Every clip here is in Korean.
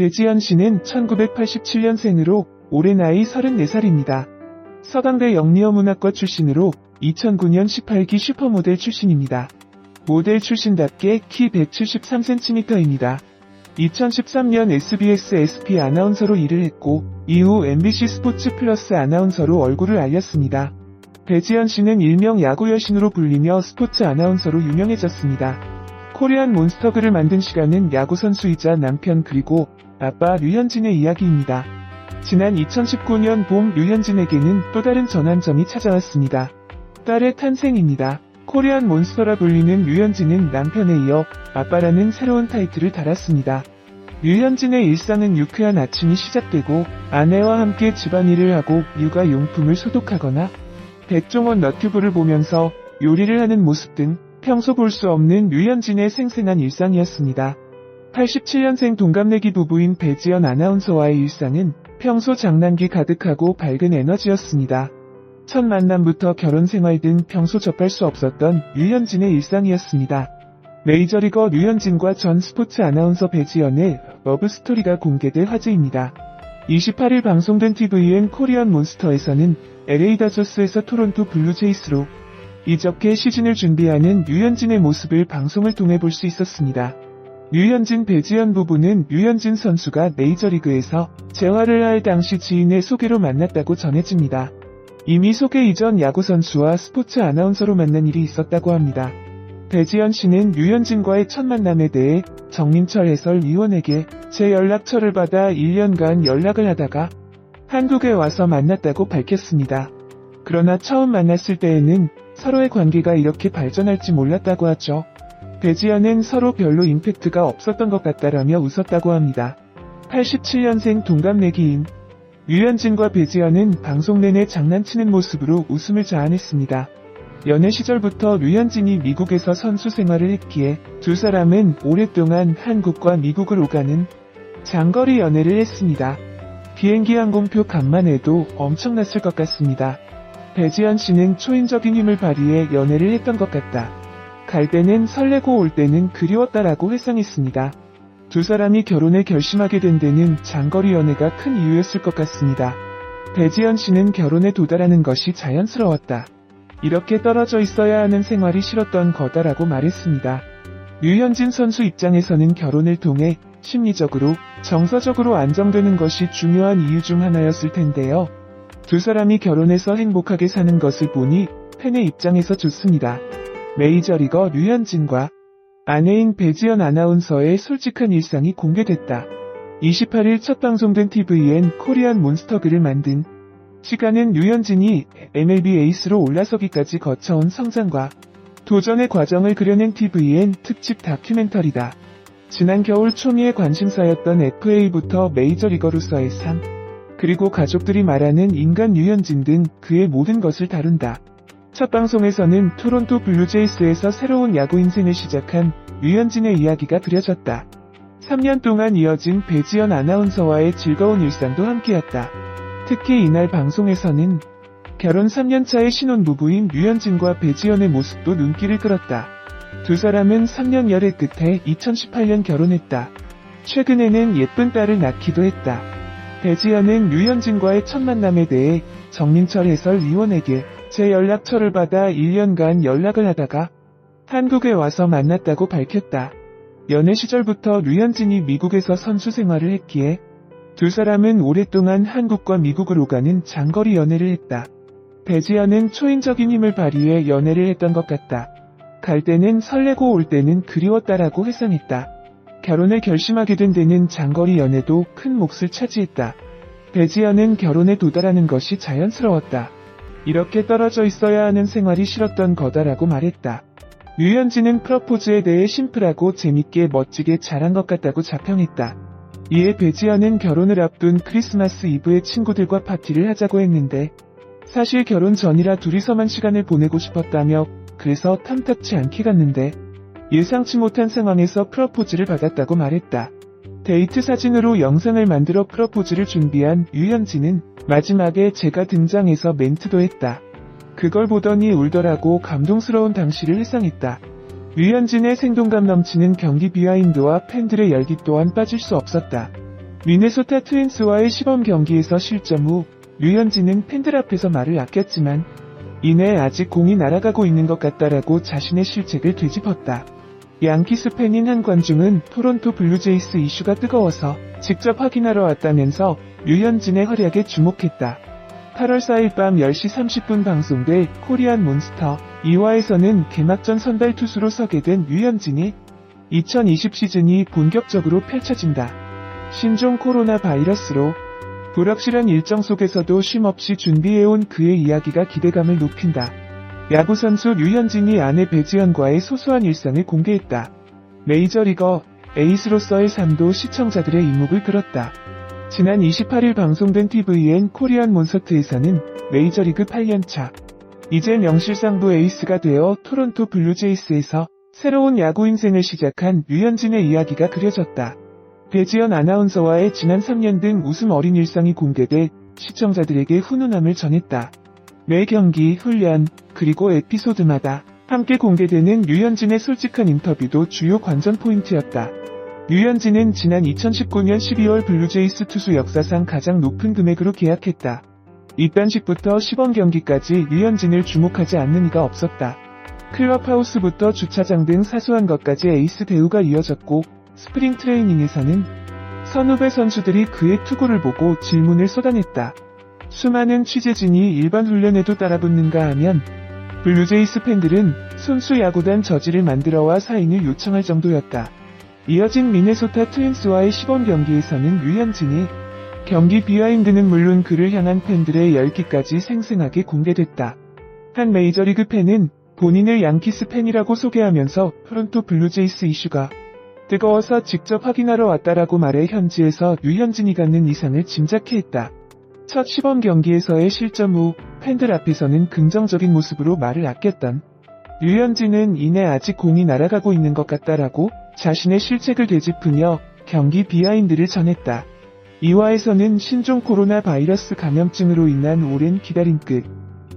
배지연 씨는 1987년생으로 올해 나이 34살입니다. 서강대 영리어문학과 출신으로 2009년 18기 슈퍼모델 출신입니다. 모델 출신답게 키 173cm입니다. 2013년 SBS SP 아나운서로 일을 했고 이후 MBC 스포츠 플러스 아나운서로 얼굴을 알렸습니다. 배지연 씨는 일명 야구 여신으로 불리며 스포츠 아나운서로 유명해졌습니다. 코리안 몬스터글을 만든 시간은 야구 선수이자 남편 그리고 아빠 류현진의 이야기입니다. 지난 2019년 봄 류현진에게는 또 다른 전환점이 찾아왔습니다. 딸의 탄생입니다. 코리안 몬스터라 불리는 류현진은 남편에 이어 아빠라는 새로운 타이틀을 달았습니다. 류현진의 일상은 유쾌한 아침이 시작되고 아내와 함께 집안일을 하고 육아 용품을 소독하거나 백종원 너튜브를 보면서 요리를 하는 모습 등 평소 볼 수 없는 류현진의 생생한 일상이었습니다. 87년생 동갑내기 부부인 배지연 아나운서와의 일상은 평소 장난기 가득하고 밝은 에너지였습니다. 첫 만남부터 결혼 생활 등 평소 접할 수 없었던 류현진의 일상이었습니다. 메이저리거 류현진과 전 스포츠 아나운서 배지연의 러브스토리가 공개돼 화제입니다. 28일 방송된 TVN 코리안 몬스터에서는 LA 다저스에서 토론토 블루제이스로 이적해 시즌을 준비하는 류현진의 모습을 방송을 통해 볼 수 있었습니다. 류현진 배지연 부부는 류현진 선수가 메이저리그에서 재활을 할 당시 지인의 소개로 만났다고 전해집니다. 이미 소개 이전 야구 선수와 스포츠 아나운서로 만난 일이 있었다고 합니다. 배지연 씨는 류현진과의 첫 만남에 대해 정민철 해설위원에게 제 연락처를 받아 1년간 연락을 하다가 한국에 와서 만났다고 밝혔습니다. 그러나 처음 만났을 때에는 서로의 관계가 이렇게 발전할지 몰랐다고 하죠. 배지연은 서로 별로 임팩트가 없었던 것 같다라며 웃었다고 합니다. 87년생 동갑내기인 류현진과 배지연은 방송 내내 장난치는 모습으로 웃음을 자아냈습니다. 연애 시절부터 류현진이 미국에서 선수 생활을 했기에 두 사람은 오랫동안 한국과 미국을 오가는 장거리 연애를 했습니다. 비행기 항공표 값만 해도 엄청났을 것 같습니다. 배지연 씨는 초인적인 힘을 발휘해 연애를 했던 것 같다. 갈 때는 설레고 올 때는 그리웠다라고 회상했습니다. 두 사람이 결혼을 결심하게 된 데는 장거리 연애가 큰 이유였을 것 같습니다. 배지연 씨는 결혼에 도달하는 것이 자연스러웠다. 이렇게 떨어져 있어야 하는 생활이 싫었던 거다라고 말했습니다. 류현진 선수 입장에서는 결혼을 통해 심리적으로, 정서적으로 안정되는 것이 중요한 이유 중 하나였을 텐데요. 두 사람이 결혼해서 행복하게 사는 것을 보니 팬의 입장에서 좋습니다. 메이저리거 류현진과 아내인 배지연 아나운서의 솔직한 일상이 공개됐다. 28일 첫 방송된 TVN 코리안 몬스터글을 만든 시간은 류현진이 MLB 에이스로 올라서기까지 거쳐온 성장과 도전의 과정을 그려낸 TVN 특집 다큐멘터리다. 지난 겨울 초미의 관심사였던 FA부터 메이저리거로서의 삶, 그리고 가족들이 말하는 인간 류현진 등 그의 모든 것을 다룬다. 첫 방송에서는 토론토 블루제이스에서 새로운 야구 인생을 시작한 류현진의 이야기가 그려졌다. 3년 동안 이어진 배지연 아나운서와의 즐거운 일상도 함께였다. 특히 이날 방송에서는 결혼 3년차의 신혼부부인 류현진과 배지연의 모습도 눈길을 끌었다. 두 사람은 3년 열애 끝에 2018년 결혼했다. 최근에는 예쁜 딸을 낳기도 했다. 배지연은 류현진과의 첫 만남에 대해 정민철 해설위원에게 제 연락처를 받아 1년간 연락을 하다가 한국에 와서 만났다고 밝혔다. 연애 시절부터 류현진이 미국에서 선수 생활을 했기에 두 사람은 오랫동안 한국과 미국을 오가는 장거리 연애를 했다. 배지연은 초인적인 힘을 발휘해 연애를 했던 것 같다. 갈 때는 설레고 올 때는 그리웠다라고 회상했다. 결혼을 결심하게 된 데는 장거리 연애도 큰 몫을 차지했다. 배지연은 결혼에 도달하는 것이 자연스러웠다. 이렇게 떨어져 있어야 하는 생활이 싫었던 거다라고 말했다. 류현진은 프러포즈에 대해 심플하고 재밌게 멋지게 잘한 것 같다고 자평했다. 이에 배지연은 결혼을 앞둔 크리스마스 이브에 친구들과 파티를 하자고 했는데 사실 결혼 전이라 둘이서만 시간을 보내고 싶었다며 그래서 탐탁치 않게 갔는데 예상치 못한 상황에서 프러포즈를 받았다고 말했다. 데이트 사진으로 영상을 만들어 프러포즈를 준비한 유현진은 마지막에 제가 등장해서 멘트도 했다. 그걸 보더니 울더라고 감동스러운 당시를 회상했다. 류현진의 생동감 넘치는 경기 비하인드와 팬들의 열기 또한 빠질 수 없었다. 미네소타 트윈스와의 시범 경기에서 실점 후 류현진은 팬들 앞에서 말을 아꼈지만 이내 아직 공이 날아가고 있는 것 같다라고 자신의 실책을 되짚었다. 양키스 팬인 한 관중은 토론토 블루제이스 이슈가 뜨거워서 직접 확인하러 왔다면서 류현진의 활약에 주목했다. 8월 4일 밤 10시 30분 방송될 코리안 몬스터 2화에서는 개막전 선발 투수로 서게 된 류현진이 2020 시즌이 본격적으로 펼쳐진다. 신종 코로나 바이러스로 불확실한 일정 속에서도 쉼없이 준비해온 그의 이야기가 기대감을 높인다. 야구선수 류현진이 아내 배지현과의 소소한 일상을 공개했다. 메이저리거 에이스로서의 삶도 시청자들의 이목을 끌었다. 지난 28일 방송된 TVN 코리안 몬서트에서는 메이저리그 8년차 이제 명실상부 에이스가 되어 토론토 블루제이스에서 새로운 야구 인생을 시작한 류현진의 이야기가 그려졌다. 배지연 아나운서와의 지난 3년 등 웃음 어린 일상이 공개돼 시청자들에게 훈훈함을 전했다. 매 경기, 훈련, 그리고 에피소드마다 함께 공개되는 류현진의 솔직한 인터뷰도 주요 관전 포인트였다. 류현진은 지난 2019년 12월 블루제이스 투수 역사상 가장 높은 금액으로 계약했다. 입단식부터 시범 경기까지 류현진을 주목하지 않는 이가 없었다. 클럽하우스부터 주차장 등 사소한 것까지 에이스 대우가 이어졌고 스프링 트레이닝에서는 선후배 선수들이 그의 투구를 보고 질문을 쏟아냈다. 수많은 취재진이 일반 훈련에도 따라붙는가 하면 블루제이스 팬들은 손수 야구단 저지를 만들어와 사인을 요청할 정도였다. 이어진 미네소타 트윈스와의 시범 경기에서는 류현진이 경기 비하인드는 물론 그를 향한 팬들의 열기까지 생생하게 공개됐다. 한 메이저리그 팬은 본인을 양키스 팬이라고 소개하면서 토론토 블루제이스 이슈가 뜨거워서 직접 확인하러 왔다라고 말해 현지에서 류현진이 갖는 이상을 짐작해 했다. 첫 시범 경기에서의 실점 후 팬들 앞에서는 긍정적인 모습으로 말을 아꼈던 류현진은 이내 아직 공이 날아가고 있는 것 같다라고 자신의 실책을 되짚으며 경기 비하인드를 전했다. 2화에서는 신종 코로나 바이러스 감염증으로 인한 오랜 기다림 끝.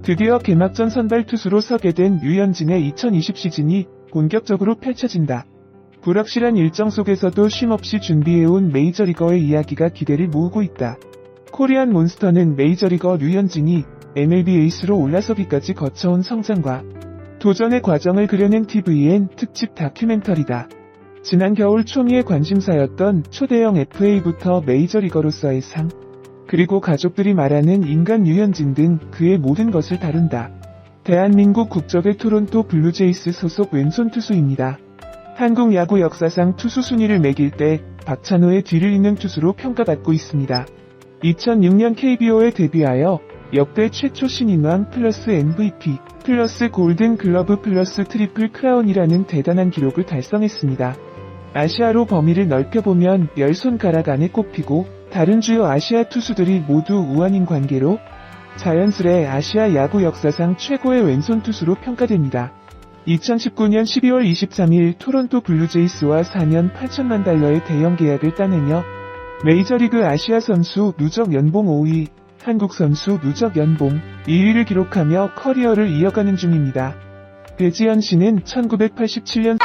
드디어 개막전 선발 투수로 서게 된 류현진의 2020 시즌이 본격적으로 펼쳐진다. 불확실한 일정 속에서도 쉼없이 준비해온 메이저리거의 이야기가 기대를 모으고 있다. 코리안 몬스터는 메이저리거 류현진이 MLB 에이스로 올라서기까지 거쳐온 성장과 도전의 과정을 그려낸 TVN 특집 다큐멘터리다. 지난 겨울 초미의 관심사였던 초대형 FA부터 메이저리거로서의 삶, 그리고 가족들이 말하는 인간 류현진 등 그의 모든 것을 다룬다. 대한민국 국적의 토론토 블루제이스 소속 왼손 투수입니다. 한국 야구 역사상 투수 순위를 매길 때 박찬호의 뒤를 잇는 투수로 평가받고 있습니다. 2006년 KBO에 데뷔하여 역대 최초 신인왕 플러스 MVP 플러스 골든 글러브 플러스 트리플 크라운이라는 대단한 기록을 달성했습니다. 아시아로 범위를 넓혀보면 열 손가락 안에 꼽히고 다른 주요 아시아 투수들이 모두 우한인 관계로 자연스레 아시아 야구 역사상 최고의 왼손 투수로 평가됩니다. 2019년 12월 23일 토론토 블루제이스와 4년 8천만 달러의 대형 계약을 따내며 메이저리그 아시아 선수 누적 연봉 5위, 한국 선수 누적 연봉 2위를 기록하며 커리어를 이어가는 중입니다. 배지현 씨는 1987년